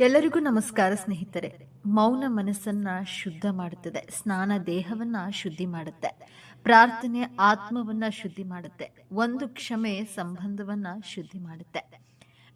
ಎಲ್ಲರಿಗೂ ನಮಸ್ಕಾರ ಸ್ನೇಹಿತರೆ. ಮೌನ ಮನಸ್ಸನ್ನ ಶುದ್ಧ ಮಾಡುತ್ತದೆ. ಸ್ನಾನ ದೇಹವನ್ನ ಶುದ್ಧಿ ಮಾಡುತ್ತೆ. ಪ್ರಾರ್ಥನೆ ಆತ್ಮವನ್ನ ಶುದ್ಧಿ ಮಾಡುತ್ತೆ. ಒಂದು ಕ್ಷಮೆ ಸಂಬಂಧವನ್ನ ಶುದ್ಧಿ ಮಾಡುತ್ತೆ.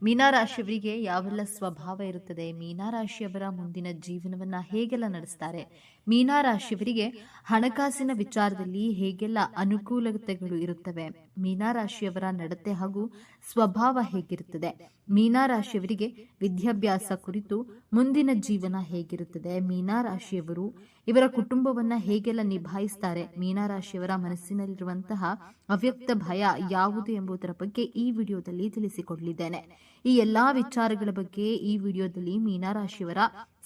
ಮೀನಾರಾಶಿಯವರಿಗೆ ಯಾವೆಲ್ಲ ಸ್ವಭಾವ ಇರುತ್ತದೆ? ಮೀನಾರಾಶಿಯವರ ಮುಂದಿನ ಜೀವನವನ್ನ ಹೇಗೆಲ್ಲ ನಡೆಸ್ತಾರೆ? ಮೀನಾರಾಶಿಯವರಿಗೆ ಹಣಕಾಸಿನ ವಿಚಾರದಲ್ಲಿ ಹೇಗೆಲ್ಲ ಅನುಕೂಲತೆಗಳು ಇರುತ್ತವೆ? ಮೀನಾರಾಶಿಯವರ ನಡತೆ ಹಾಗೂ ಸ್ವಭಾವ ಹೇಗಿರುತ್ತದೆ? ಮೀನಾರಾಶಿಯವರಿಗೆ ವಿದ್ಯಾಭ್ಯಾಸ ಕುರಿತು ಮುಂದಿನ ಜೀವನ ಹೇಗಿರುತ್ತದೆ? ಮೀನಾರಾಶಿಯವರು ಇವರ ಕುಟುಂಬವನ್ನು ಹೇಗೆಲ್ಲ ನಿಭಾಯಿಸ್ತಾರೆ? ಮೀನಾರಾಶಿಯವರ ಮನಸ್ಸಿನಲ್ಲಿರುವಂತಹ ಅವ್ಯಕ್ತ ಭಯ ಯಾವುದು ಎಂಬುದರ ಬಗ್ಗೆ ಈ ವಿಡಿಯೋದಲ್ಲಿ ತಿಳಿಸಿಕೊಡಲಿದ್ದೇನೆ. ಈ ಎಲ್ಲಾ ವಿಚಾರಗಳ ಬಗ್ಗೆ ಈ ವಿಡಿಯೋದಲ್ಲಿ ಮೀನಾರಾಶಿಯವರ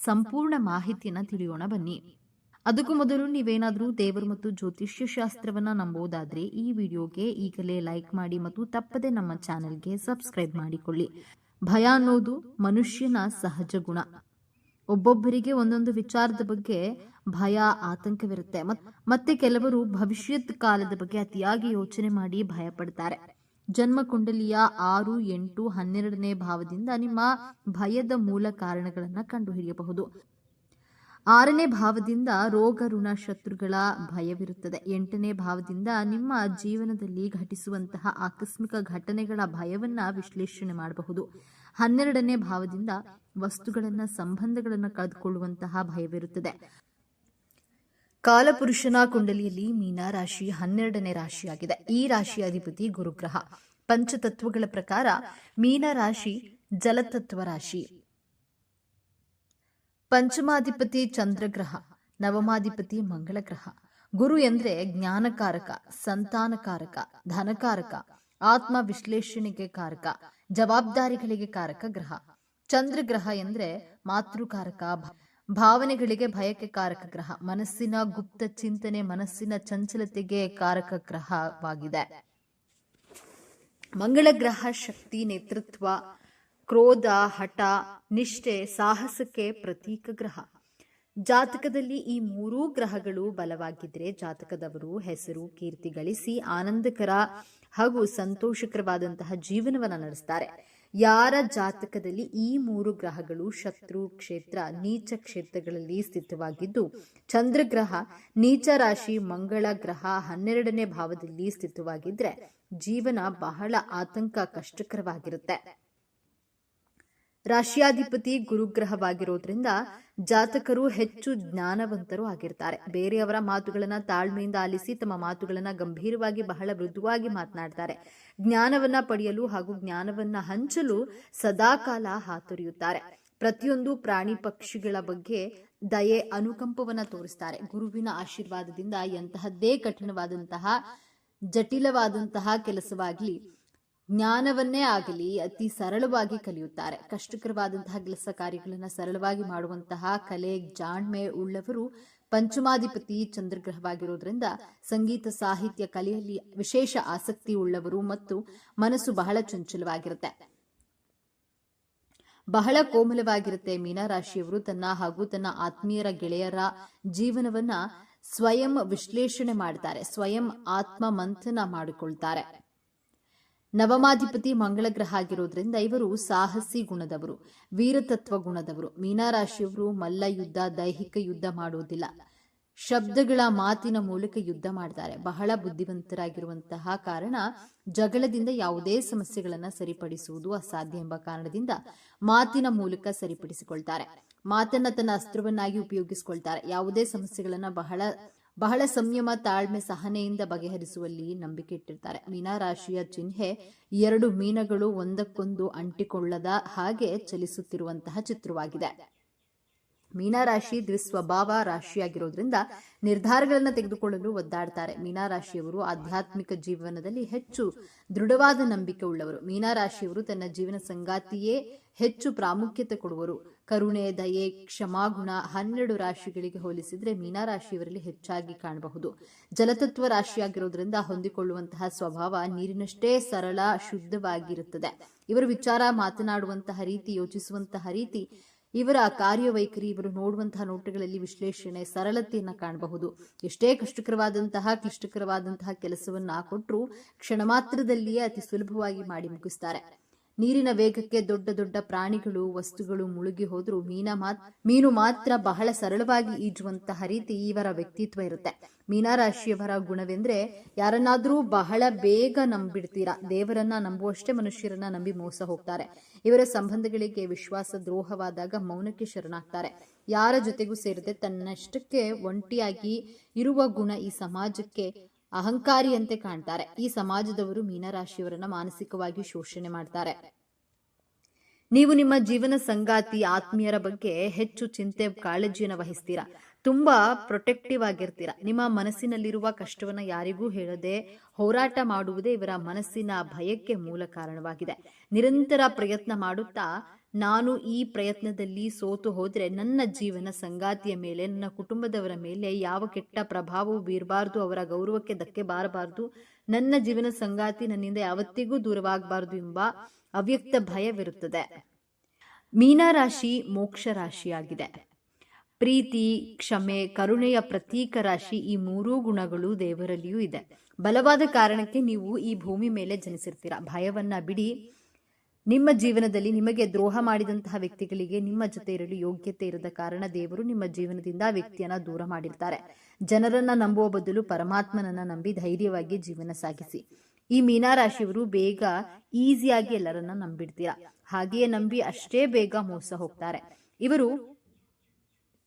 ಸಂಪೂರ್ಣ ಮಾಹಿತಿಯನ್ನು ತಿಳಿಯೋಣ ಬನ್ನಿ. ಅದಕ್ಕೂ ಮೊದಲು ನೀವೇನಾದರೂ ದೇವರು ಮತ್ತು ಜ್ಯೋತಿಷ್ಯ ಶಾಸ್ತ್ರವನ್ನು ನಂಬೋದಾದರೆ ಈ ವಿಡಿಯೋಗೆ ಈಗಲೇ ಲೈಕ್ ಮಾಡಿ ಮತ್ತು ತಪ್ಪದೆ ನಮ್ಮ ಚಾನೆಲ್ಗೆ ಸಬ್ಸ್ಕ್ರೈಬ್ ಮಾಡಿಕೊಳ್ಳಿ. ಭಯ ಅನ್ನೋದು ಮನುಷ್ಯನ ಸಹಜ ಗುಣ. ಒಬ್ಬೊಬ್ಬರಿಗೆ ಒಂದೊಂದು ವಿಚಾರದ ಬಗ್ಗೆ ಭಯ, ಆತಂಕವಿರುತ್ತೆ. ಮತ್- ಮತ್ತೆ ಕೆಲವರು ಭವಿಷ್ಯತ್ ಕಾಲದ ಬಗ್ಗೆ ಅತಿಯಾಗಿ ಯೋಚನೆ ಮಾಡಿ ಭಯ ಪಡ್ತಾರೆ ಜನ್ಮ ಕುಂಡಲಿಯ ಆರು, ಎಂಟು, ಹನ್ನೆರಡನೇ ಭಾವದಿಂದ ನಿಮ್ಮ ಭಯದ ಮೂಲ ಕಾರಣಗಳನ್ನು ಕಂಡುಹಿಡಿಯಬಹುದು. ಆರನೇ ಭಾವದಿಂದ ರೋಗ, ಋಣ, ಶತ್ರುಗಳ ಭಯವಿರುತ್ತದೆ. ಎಂಟನೇ ಭಾವದಿಂದ ನಿಮ್ಮ ಜೀವನದಲ್ಲಿ ಘಟಿಸುವಂತಹ ಆಕಸ್ಮಿಕ ಘಟನೆಗಳ ಭಯವನ್ನ ವಿಶ್ಲೇಷಣೆ ಮಾಡಬಹುದು. ಹನ್ನೆರಡನೇ ಭಾವದಿಂದ ವಸ್ತುಗಳನ್ನ, ಸಂಬಂಧಗಳನ್ನ ಕಳೆದುಕೊಳ್ಳುವಂತಹ ಭಯವಿರುತ್ತದೆ. ಕಾಲಪುರುಷನ ಕುಂಡಲಿಯಲ್ಲಿ ಮೀನ ರಾಶಿ ಹನ್ನೆರಡನೇ ರಾಶಿಯಾಗಿದೆ. ಈ ರಾಶಿಯ ಅಧಿಪತಿ ಗುರುಗ್ರಹ. ಪಂಚತತ್ವಗಳ ಪ್ರಕಾರ ಮೀನ ರಾಶಿ ಜಲತತ್ವ ರಾಶಿ. ಪಂಚಮಾಧಿಪತಿ ಚಂದ್ರಗ್ರಹ, ನವಮಾಧಿಪತಿ ಮಂಗಳ ಗ್ರಹ ಗುರು ಎಂದ್ರೆ ಜ್ಞಾನಕಾರಕ, ಸಂತಾನಕಾರಕ, ಧನಕಾರಕ ಆತ್ಮ ವಿಶ್ಲೇಷಣೆಗೆ ಕಾರಕ, ಜವಾಬ್ದಾರಿಗಳಿಗೆ ಕಾರಕ ಗ್ರಹ. ಚಂದ್ರಗ್ರಹ ಎಂದ್ರೆ ಮಾತೃಕಾರಕ ಭಾವನೆಗಳಿಗೆ ಭಯಕ್ಕೆ ಕಾರಕ ಗ್ರಹ, ಮನಸ್ಸಿನ ಗುಪ್ತ ಚಿಂತನೆ, ಮನಸ್ಸಿನ ಚಂಚಲತೆಗೆ ಕಾರಕ ಗ್ರಹವಾಗಿದೆ. ಮಂಗಳ ಗ್ರಹ ಶಕ್ತಿ, ನೇತೃತ್ವ ಕ್ರೋಧ, ಹಠ, ನಿಷ್ಠೆ, ಸಾಹಸಕ್ಕೆ ಪ್ರತೀಕ ಗ್ರಹ. ಜಾತಕದಲ್ಲಿ ಈ ಮೂರೂ ಗ್ರಹಗಳು ಬಲವಾಗಿದ್ರೆ ಜಾತಕದವರು ಹೆಸರು, ಕೀರ್ತಿ ಗಳಿಸಿ ಆನಂದಕರ ಹಾಗೂ ಸಂತೋಷಕರವಾದಂತಹ ಜೀವನವನ್ನು ನಡೆಸ್ತಾರೆ. ಯಾರ ಜಾತಕದಲ್ಲಿ ಈ ಮೂರು ಗ್ರಹಗಳು ಶತ್ರು, ಕ್ಷೇತ್ರ, ನೀಚ ಕ್ಷೇತ್ರಗಳಲ್ಲಿ ಸ್ಥಿತವಾಗಿದ್ದು, ಚಂದ್ರಗ್ರಹ, ನೀಚ ರಾಶಿ, ಮಂಗಳ ಗ್ರಹ ಹನ್ನೆರಡನೇ ಭಾವದಲ್ಲಿ ಸ್ಥಿತವಾಗಿದ್ರೆ ಜೀವನ ಬಹಳ ಆತಂಕ, ಕಷ್ಟಕರವಾಗಿರುತ್ತೆ. ರಾಶಿಯಾಧಿಪತಿ ಗುರುಗ್ರಹವಾಗಿರೋದ್ರಿಂದ ಜಾತಕರು ಹೆಚ್ಚು ಜ್ಞಾನವಂತರು ಆಗಿರ್ತಾರೆ. ಬೇರೆಯವರ ಮಾತುಗಳನ್ನ ತಾಳ್ಮೆಯಿಂದ ಆಲಿಸಿ ತಮ್ಮ ಮಾತುಗಳನ್ನ ಗಂಭೀರವಾಗಿ ಬಹಳ ಮೃದುವಾಗಿ ಮಾತನಾಡ್ತಾರೆ. ಜ್ಞಾನವನ್ನ ಪಡೆಯಲು ಹಾಗೂ ಜ್ಞಾನವನ್ನ ಹಂಚಲು ಸದಾಕಾಲ ಹಾತೊರೆಯುತ್ತಾರೆ. ಪ್ರತಿಯೊಂದು ಪ್ರಾಣಿ ಪಕ್ಷಿಗಳ ಬಗ್ಗೆ ದಯೆ ಅನುಕಂಪವನ್ನ ತೋರಿಸ್ತಾರೆ. ಗುರುವಿನ ಆಶೀರ್ವಾದದಿಂದ ಎಂತಹದ್ದೇ ಕಠಿಣವಾದಂತಹ ಜಟಿಲವಾದಂತಹ ಕೆಲಸವಾಗಲಿ ಜ್ಞಾನವನ್ನೇ ಆಗಲಿ ಅತಿ ಸರಳವಾಗಿ ಕಲಿಯುತ್ತಾರೆ. ಕಷ್ಟಕರವಾದಂತಹ ಕೆಲಸ ಕಾರ್ಯಗಳನ್ನು ಸರಳವಾಗಿ ಮಾಡುವಂತಹ ಕಲೆ, ಜಾಣ್ಮೆ ಉಳ್ಳವರು ಪಂಚಮಾಧಿಪತಿ ಚಂದ್ರಗ್ರಹವಾಗಿರೋದ್ರಿಂದ ಸಂಗೀತ, ಸಾಹಿತ್ಯ ಕಲೆಯಲ್ಲಿ ವಿಶೇಷ ಆಸಕ್ತಿ ಉಳ್ಳವರು ಮತ್ತು ಮನಸ್ಸು ಬಹಳ ಚಂಚಲವಾಗಿರುತ್ತೆ. ಬಹಳ ಕೋಮಲವಾಗಿರುತ್ತೆ ಮೀನರಾಶಿಯವರು. ತನ್ನ ಹಾಗೂ ತನ್ನ ಆತ್ಮೀಯರ ಗೆಳೆಯರ ಜೀವನವನ್ನ ಸ್ವಯಂ ವಿಶ್ಲೇಷಣೆ ಮಾಡ್ತಾರೆ. ಸ್ವಯಂ ಆತ್ಮ ಮಂಥನ ಮಾಡಿಕೊಳ್ತಾರೆ. ನವಮಾಧಿಪತಿ ಮಂಗಳ ಗ್ರಹ ಆಗಿರೋದ್ರಿಂದ ಇವರು ಸಾಹಸಿ ಗುಣದವರು, ವೀರತತ್ವ ಗುಣದವರು. ಮೀನಾರಾಶಿಯವರು ಮಲ್ಲ ಯುದ್ಧ, ದೈಹಿಕ ಯುದ್ಧ ಮಾಡುವುದಿಲ್ಲ. ಶಬ್ದಗಳ ಮಾತಿನ ಮೂಲಕ ಯುದ್ಧ ಮಾಡ್ತಾರೆ. ಬಹಳ ಬುದ್ಧಿವಂತರಾಗಿರುವಂತಹ ಕಾರಣ ಜಗಳದಿಂದ ಯಾವುದೇ ಸಮಸ್ಯೆಗಳನ್ನ ಸರಿಪಡಿಸುವುದು ಅಸಾಧ್ಯ ಎಂಬ ಕಾರಣದಿಂದ ಮಾತಿನ ಮೂಲಕ ಸರಿಪಡಿಸಿಕೊಳ್ತಾರೆ. ಮಾತನ್ನ ತನ್ನ ಅಸ್ತ್ರವನ್ನಾಗಿ ಉಪಯೋಗಿಸಿಕೊಳ್ತಾರೆ. ಯಾವುದೇ ಸಮಸ್ಯೆಗಳನ್ನ ಬಹಳ ಬಹಳ ಸಂಯಮ, ತಾಳ್ಮೆ, ಸಹನೆಯಿಂದ ಬಗೆಹರಿಸುವಲ್ಲಿ ನಂಬಿಕೆ ಇಟ್ಟಿರ್ತಾರೆ. ಮೀನರಾಶಿಯ ಚಿಹ್ನೆ ಎರಡು ಮೀನಗಳು ಒಂದಕ್ಕೊಂದು ಅಂಟಿಕೊಳ್ಳದ ಹಾಗೆ ಚಲಿಸುತ್ತಿರುವಂತಹ ಚಿತ್ರವಾಗಿದೆ. ಮೀನರಾಶಿ ದ್ವಿಸ್ವಭಾವ ರಾಶಿಯಾಗಿರೋದ್ರಿಂದ ನಿರ್ಧಾರಗಳನ್ನು ತೆಗೆದುಕೊಳ್ಳಲು ಒದ್ದಾಡ್ತಾರೆ. ಮೀನರಾಶಿಯವರು ಆಧ್ಯಾತ್ಮಿಕ ಜೀವನದಲ್ಲಿ ಹೆಚ್ಚು ದೃಢವಾದ ನಂಬಿಕೆ ಉಳ್ಳವರು. ಮೀನರಾಶಿಯವರು ತನ್ನ ಜೀವನ ಸಂಗಾತಿಯೇ ಹೆಚ್ಚು ಪ್ರಾಮುಖ್ಯತೆ ಕೊಡುವರು. ಕರುಣೆ, ದಯೆ ಕ್ಷಮಾಗುಣ ಹನ್ನೆರಡು ರಾಶಿಗಳಿಗೆ ಹೋಲಿಸಿದ್ರೆ ಮೀನರಾಶಿಯವರಲ್ಲಿ ಹೆಚ್ಚಾಗಿ ಕಾಣಬಹುದು. ಜಲತತ್ವ ರಾಶಿಯಾಗಿರೋದ್ರಿಂದ ಹೊಂದಿಕೊಳ್ಳುವಂತಹ ಸ್ವಭಾವ ನೀರಿನಷ್ಟೇ ಸರಳ, ಶುದ್ಧವಾಗಿರುತ್ತದೆ. ಇವರು ವಿಚಾರ, ಮಾತನಾಡುವಂತಹ ರೀತಿ, ಯೋಚಿಸುವಂತಹ ರೀತಿ ಇವರ ಕಾರ್ಯವೈಖರಿ ಇವರು ನೋಡುವಂತಹ ನೋಟಗಳಲ್ಲಿ ವಿಶ್ಲೇಷಣೆ, ಸರಳತೆಯನ್ನು ಕಾಣಬಹುದು. ಎಷ್ಟೇ ಕಷ್ಟಕರವಾದಂತಹ, ಕ್ಲಿಷ್ಟಕರವಾದಂತಹ ಕೆಲಸವನ್ನ ಕೊಟ್ಟರು ಕ್ಷಣ ಮಾತ್ರದಲ್ಲಿಯೇ ಅತಿ ಸುಲಭವಾಗಿ ಮಾಡಿ ಮುಗಿಸ್ತಾರೆ. ನೀರಿನ ವೇಗಕ್ಕೆ ದೊಡ್ಡ ದೊಡ್ಡ ಪ್ರಾಣಿಗಳು, ವಸ್ತುಗಳು ಮುಳುಗಿ ಹೋದ್ರೂ ಮೀನ ಮಾತ್, ಮೀನು ಮಾತ್ರ ಬಹಳ ಸರಳವಾಗಿ ಈಜುವಂತಹ ರೀತಿ ಇವರ ವ್ಯಕ್ತಿತ್ವ ಇರುತ್ತೆ. ಮೀನರಾಶಿಯವರ ಗುಣವೆಂದ್ರೆ ಯಾರನ್ನಾದ್ರೂ ಬಹಳ ಬೇಗ ನಂಬಿಡ್ತೀರಾ. ದೇವರನ್ನ ನಂಬುವಷ್ಟೇ ಮನುಷ್ಯರನ್ನ ನಂಬಿ ಮೋಸ ಹೋಗ್ತಾರೆ. ಇವರ ಸಂಬಂಧಗಳಿಗೆ ವಿಶ್ವಾಸ ದ್ರೋಹವಾದಾಗ ಮೌನಕ್ಕೆ ಶರಣಾಗ್ತಾರೆ. ಯಾರ ಜೊತೆಗೂ ಸೇರದೆ ತನ್ನಷ್ಟಕ್ಕೆ ಒಂಟಿಯಾಗಿ ಇರುವ ಗುಣ ಈ ಸಮಾಜಕ್ಕೆ ಅಹಂಕಾರಿಯಂತೆ ಕಾಣ್ತಾರೆ. ಈ ಸಮಾಜದವರು ಮೀನರಾಶಿಯವರನ್ನ ಮಾನಸಿಕವಾಗಿ ಶೋಷಣೆ ಮಾಡ್ತಾರೆ. ನೀವು ನಿಮ್ಮ ಜೀವನ ಸಂಗಾತಿ ಆತ್ಮೀಯರ ಬಗ್ಗೆ ಹೆಚ್ಚು ಚಿಂತೆ, ಕಾಳಜಿಯನ್ನು ವಹಿಸ್ತೀರಾ? ತುಂಬಾ ಪ್ರೊಟೆಕ್ಟಿವ್ ಆಗಿರ್ತೀರಾ? ನಿಮ್ಮ ಮನಸ್ಸಿನಲ್ಲಿರುವ ಕಷ್ಟವನ್ನ ಯಾರಿಗೂ ಹೇಳದೆ ಹೋರಾಟ ಮಾಡುವುದೇ ಇವರ ಮನಸ್ಸಿನ ಭಯಕ್ಕೆ ಮೂಲ ಕಾರಣವಾಗಿದೆ. ನಿರಂತರ ಪ್ರಯತ್ನ ಮಾಡುತ್ತಾ ನಾನು ಈ ಪ್ರಯತ್ನದಲ್ಲಿ ಸೋತು ಹೋದರೆ ನನ್ನ ಜೀವನ ಸಂಗಾತಿಯ ಮೇಲೆ, ನನ್ನ ಕುಟುಂಬದವರ ಮೇಲೆ ಯಾವ ಕೆಟ್ಟ ಪ್ರಭಾವವು ಬೀರಬಾರ್ದು, ಅವರ ಗೌರವಕ್ಕೆ ಧಕ್ಕೆ ಬಾರಬಾರ್ದು, ನನ್ನ ಜೀವನ ಸಂಗಾತಿ ನನ್ನಿಂದ ಯಾವತ್ತಿಗೂ ದೂರವಾಗಬಾರ್ದು ಎಂಬ ಅವ್ಯಕ್ತ ಭಯವಿರುತ್ತದೆ. ಮೀನರಾಶಿ ಮೋಕ್ಷ ರಾಶಿಯಾಗಿದೆ. ಪ್ರೀತಿ, ಕ್ಷಮೆ, ಕರುಣೆಯ ಪ್ರತೀಕ ರಾಶಿ ಈ ಮೂರೂ ಗುಣಗಳು ದೇವರಲ್ಲಿಯೂ ಇದೆ. ಬಲವಾದ ಕಾರಣಕ್ಕೆ ನೀವು ಈ ಭೂಮಿ ಮೇಲೆ ಜನಿಸಿರ್ತೀರ. ಭಯವನ್ನ ಬಿಡಿ. ನಿಮ್ಮ ಜೀವನದಲ್ಲಿ ನಿಮಗೆ ದ್ರೋಹ ಮಾಡಿದಂತಹ ವ್ಯಕ್ತಿಗಳಿಗೆ ನಿಮ್ಮ ಜೊತೆ ಇರಲು ಯೋಗ್ಯತೆ ಇರದ ಕಾರಣ ದೇವರು ನಿಮ್ಮ ಜೀವನದಿಂದ ವ್ಯಕ್ತಿಯನ್ನ ದೂರ ಮಾಡಿರ್ತಾರೆ. ಜನರನ್ನ ನಂಬುವ ಬದಲು ಪರಮಾತ್ಮನನ್ನ ನಂಬಿ ಧೈರ್ಯವಾಗಿ ಜೀವನ ಸಾಗಿಸಿ. ಈ ಮೀನಾರಾಶಿಯವರು ಬೇಗ ಈಸಿಯಾಗಿ ಎಲ್ಲರನ್ನ ನಂಬಿಡ್ತೀರಾ? ಹಾಗೆಯೇ ನಂಬಿ ಅಷ್ಟೇ ಬೇಗ ಮೋಸ ಹೋಗ್ತಾರೆ. ಇವರು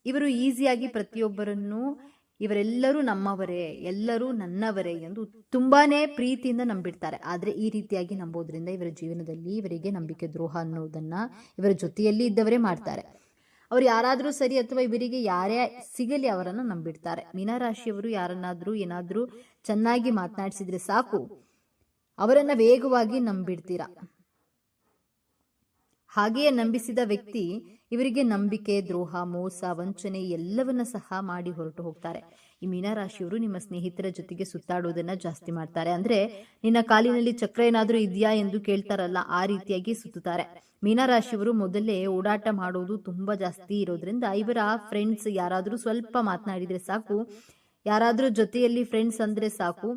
ಇವರು ಈಸಿಯಾಗಿ ಪ್ರತಿಯೊಬ್ಬರನ್ನು ಇವರೆಲ್ಲರೂ ನಮ್ಮವರೇ, ಎಲ್ಲರೂ ನನ್ನವರೇ ಎಂದು ತುಂಬಾನೇ ಪ್ರೀತಿಯಿಂದ ನಂಬಿಡ್ತಾರೆ. ಆದರೆ ಈ ರೀತಿಯಾಗಿ ನಂಬೋದ್ರಿಂದ ಇವರ ಜೀವನದಲ್ಲಿ ಇವರಿಗೆ ನಂಬಿಕೆ ದ್ರೋಹ ಅನ್ನೋದನ್ನ ಇವರ ಜೊತೆಯಲ್ಲಿ ಇದ್ದವರೇ ಮಾಡ್ತಾರೆ. ಅವ್ರು ಯಾರಾದರೂ ಸರಿ ಅಥವಾ ಇವರಿಗೆ ಯಾರೇ ಸಿಗಲಿ ಅವರನ್ನು ನಂಬಿಡ್ತಾರೆ. ಮೀನರಾಶಿಯವರು ಯಾರನ್ನಾದರೂ ಏನಾದರೂ ಚೆನ್ನಾಗಿ ಮಾತನಾಡಿಸಿದ್ರೆ ಸಾಕು. ಅವರನ್ನು ವೇಗವಾಗಿ ನಂಬಿಡ್ತೀರಾ? ಹಾಗೆಯೇ ನಂಬಿಸಿದ ವ್ಯಕ್ತಿ ಇವರಿಗೆ ನಂಬಿಕೆ, ದ್ರೋಹ, ಮೋಸ, ವಂಚನೆ ಎಲ್ಲವನ್ನ ಸಹ ಮಾಡಿ ಹೊರಟು ಹೋಗ್ತಾರೆ. ಈ ಮೀನರಾಶಿಯವರು ನಿಮ್ಮ ಸ್ನೇಹಿತರ ಜೊತೆಗೆ ಸುತ್ತಾಡೋದನ್ನ ಜಾಸ್ತಿ ಮಾಡ್ತಾರೆ. ಅಂದ್ರೆ ನಿನ್ನ ಕಾಲಿನಲ್ಲಿ ಚಕ್ರ ಏನಾದ್ರೂ ಇದೆಯಾ ಎಂದು ಕೇಳ್ತಾರಲ್ಲ, ಆ ರೀತಿಯಾಗಿ ಸುತ್ತುತ್ತಾರೆ. ಮೀನರಾಶಿಯವರು ಮೊದಲೇ ಓಡಾಟ ಮಾಡೋದು ತುಂಬಾ ಜಾಸ್ತಿ ಇರೋದ್ರಿಂದ ಇವರ ಫ್ರೆಂಡ್ಸ್ ಯಾರಾದ್ರೂ ಸ್ವಲ್ಪ ಮಾತನಾಡಿದ್ರೆ ಸಾಕು. ಯಾರಾದ್ರೂ ಜೊತೆಯಲ್ಲಿ ಫ್ರೆಂಡ್ಸ್ ಅಂದ್ರೆ ಸಾಕು.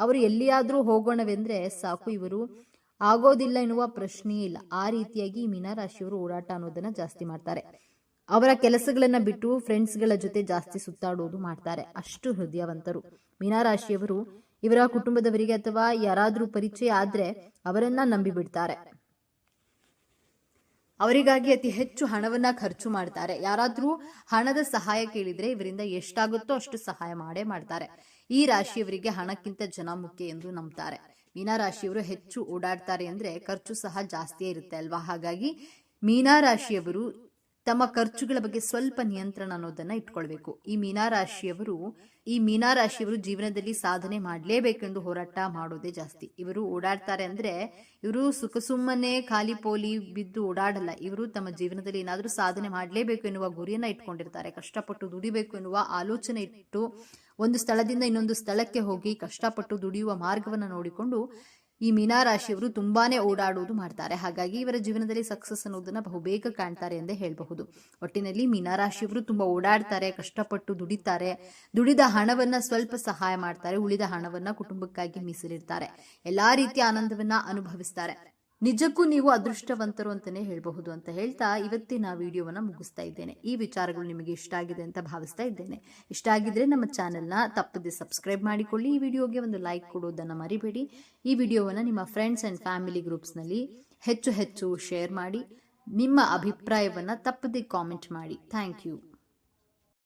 ಅವರು ಎಲ್ಲಿಯಾದ್ರೂ ಹೋಗೋಣವೆಂದ್ರೆ ಸಾಕು ಇವರು. ಆಗೋದಿಲ್ಲ ಎನ್ನುವ ಪ್ರಶ್ನೆಯೇ ಇಲ್ಲ. ಆ ರೀತಿಯಾಗಿ ಮೀನಾ ಮೀನರಾಶಿಯವರು ಓಡಾಟ ಅನ್ನೋದನ್ನ ಜಾಸ್ತಿ ಮಾಡ್ತಾರೆ. ಅವರ ಕೆಲಸಗಳನ್ನ ಬಿಟ್ಟು ಫ್ರೆಂಡ್ಸ್ಗಳ ಜೊತೆ ಜಾಸ್ತಿ ಸುತ್ತಾಡೋದು ಮಾಡ್ತಾರೆ. ಅಷ್ಟು ಹೃದಯವಂತರು. ಮೀನರಾಶಿಯವರು ಇವರ ಕುಟುಂಬದವರಿಗೆ ಅಥವಾ ಯಾರಾದರೂ ಪರಿಚಯ ಆದ್ರೆ ಅವರನ್ನ ನಂಬಿ ಬಿಡ್ತಾರೆ ಅವರಿಗಾಗಿ ಅತಿ ಹೆಚ್ಚು ಹಣವನ್ನ ಖರ್ಚು ಮಾಡ್ತಾರೆ. ಯಾರಾದ್ರೂ ಹಣದ ಸಹಾಯ ಕೇಳಿದ್ರೆ ಇವರಿಂದ ಎಷ್ಟಾಗುತ್ತೋ ಅಷ್ಟು ಸಹಾಯ ಮಾಡೇ ಮಾಡ್ತಾರೆ. ಈ ರಾಶಿಯವರಿಗೆ ಹಣಕ್ಕಿಂತ ಜನ ಮುಖ್ಯ ಎಂದು ನಂಬ್ತಾರೆ. ಮೀನರಾಶಿಯವರು ಹೆಚ್ಚು ಓಡಾಡ್ತಾರೆ ಅಂದ್ರೆ ಖರ್ಚು ಸಹ ಜಾಸ್ತಿಯೇ ಇರುತ್ತೆ ಅಲ್ವಾ? ಹಾಗಾಗಿ ಮೀನರಾಶಿಯವರು ತಮ್ಮ ಖರ್ಚುಗಳ ಬಗ್ಗೆ ಸ್ವಲ್ಪ ನಿಯಂತ್ರಣ ಅನ್ನೋದನ್ನ ಇಟ್ಕೊಳ್ಬೇಕು. ಈ ಮೀನಾರಾಶಿಯವರು ಈ ಮೀನಾರಾಶಿಯವರು ಜೀವನದಲ್ಲಿ ಸಾಧನೆ ಮಾಡಲೇಬೇಕೆಂದು ಹೋರಾಟ ಮಾಡೋದೇ ಜಾಸ್ತಿ. ಇವರು ಓಡಾಡ್ತಾರೆ ಅಂದ್ರೆ ಇವರು ಸುಖ ಸುಮ್ಮನೆ ಖಾಲಿ ಪೋಲಿ ಬಿದ್ದು ಓಡಾಡಲ್ಲ. ಇವರು ತಮ್ಮ ಜೀವನದಲ್ಲಿ ಏನಾದರೂ ಸಾಧನೆ ಮಾಡಲೇಬೇಕು ಎನ್ನುವ ಗುರಿಯನ್ನ ಇಟ್ಕೊಂಡಿರ್ತಾರೆ. ಕಷ್ಟಪಟ್ಟು ದುಡಿಬೇಕು ಎನ್ನುವ ಆಲೋಚನೆ ಇಟ್ಟು ಒಂದು ಸ್ಥಳದಿಂದ ಇನ್ನೊಂದು ಸ್ಥಳಕ್ಕೆ ಹೋಗಿ ಕಷ್ಟಪಟ್ಟು ದುಡಿಯುವ ಮಾರ್ಗವನ್ನು ನೋಡಿಕೊಂಡು ಈ ಮೀನಾರಾಶಿಯವರು ತುಂಬಾನೇ ಓಡಾಡುವುದು ಮಾಡ್ತಾರೆ. ಹಾಗಾಗಿ ಇವರ ಜೀವನದಲ್ಲಿ ಸಕ್ಸಸ್ ಅನ್ನೋದನ್ನ ಬಹುಬೇಗ ಕಾಣ್ತಾರೆ ಎಂದೇ ಹೇಳಬಹುದು. ಒಟ್ಟಿನಲ್ಲಿ ಮೀನಾರಾಶಿಯವರು ತುಂಬಾ ಓಡಾಡ್ತಾರೆ, ಕಷ್ಟಪಟ್ಟು ದುಡಿತಾರೆ. ದುಡಿದ ಹಣವನ್ನ ಸ್ವಲ್ಪ ಸಹಾಯ ಮಾಡ್ತಾರೆ, ಉಳಿದ ಹಣವನ್ನ ಕುಟುಂಬಕ್ಕಾಗಿ ಮೀಸಲಿಡ್ತಾರೆ. ಎಲ್ಲಾ ರೀತಿಯ ಆನಂದವನ್ನ ಅನುಭವಿಸ್ತಾರೆ. ನಿಜಕ್ಕೂ ನೀವು ಅದೃಷ್ಟವಂತರು ಅಂತಲೇ ಹೇಳಬಹುದು ಅಂತ ಹೇಳ್ತಾ ಇವತ್ತಿನ ವಿಡಿಯೋವನ್ನು ಮುಗಿಸ್ತಾ ಇದ್ದೇನೆ. ಈ ವಿಚಾರಗಳು ನಿಮಗೆ ಇಷ್ಟ ಆಗಿದೆ ಅಂತ ಭಾವಿಸ್ತಾ ಇದ್ದೇನೆ. ಇಷ್ಟ ಆಗಿದ್ರೆ ನಮ್ಮ ಚಾನೆಲ್ನ ತಪ್ಪದೆ ಸಬ್ಸ್ಕ್ರೈಬ್ ಮಾಡಿಕೊಳ್ಳಿ. ಈ ವಿಡಿಯೋಗೆ ಒಂದು ಲೈಕ್ ಕೊಡೋದನ್ನು ಮರಿಬೇಡಿ. ಈ ವಿಡಿಯೋವನ್ನು ನಿಮ್ಮ ಫ್ರೆಂಡ್ಸ್ ಆ್ಯಂಡ್ ಫ್ಯಾಮಿಲಿ ಗ್ರೂಪ್ಸ್ನಲ್ಲಿ ಹೆಚ್ಚು ಹೆಚ್ಚು ಶೇರ್ ಮಾಡಿ. ನಿಮ್ಮ ಅಭಿಪ್ರಾಯವನ್ನು ತಪ್ಪದೆ ಕಾಮೆಂಟ್ ಮಾಡಿ. Thank you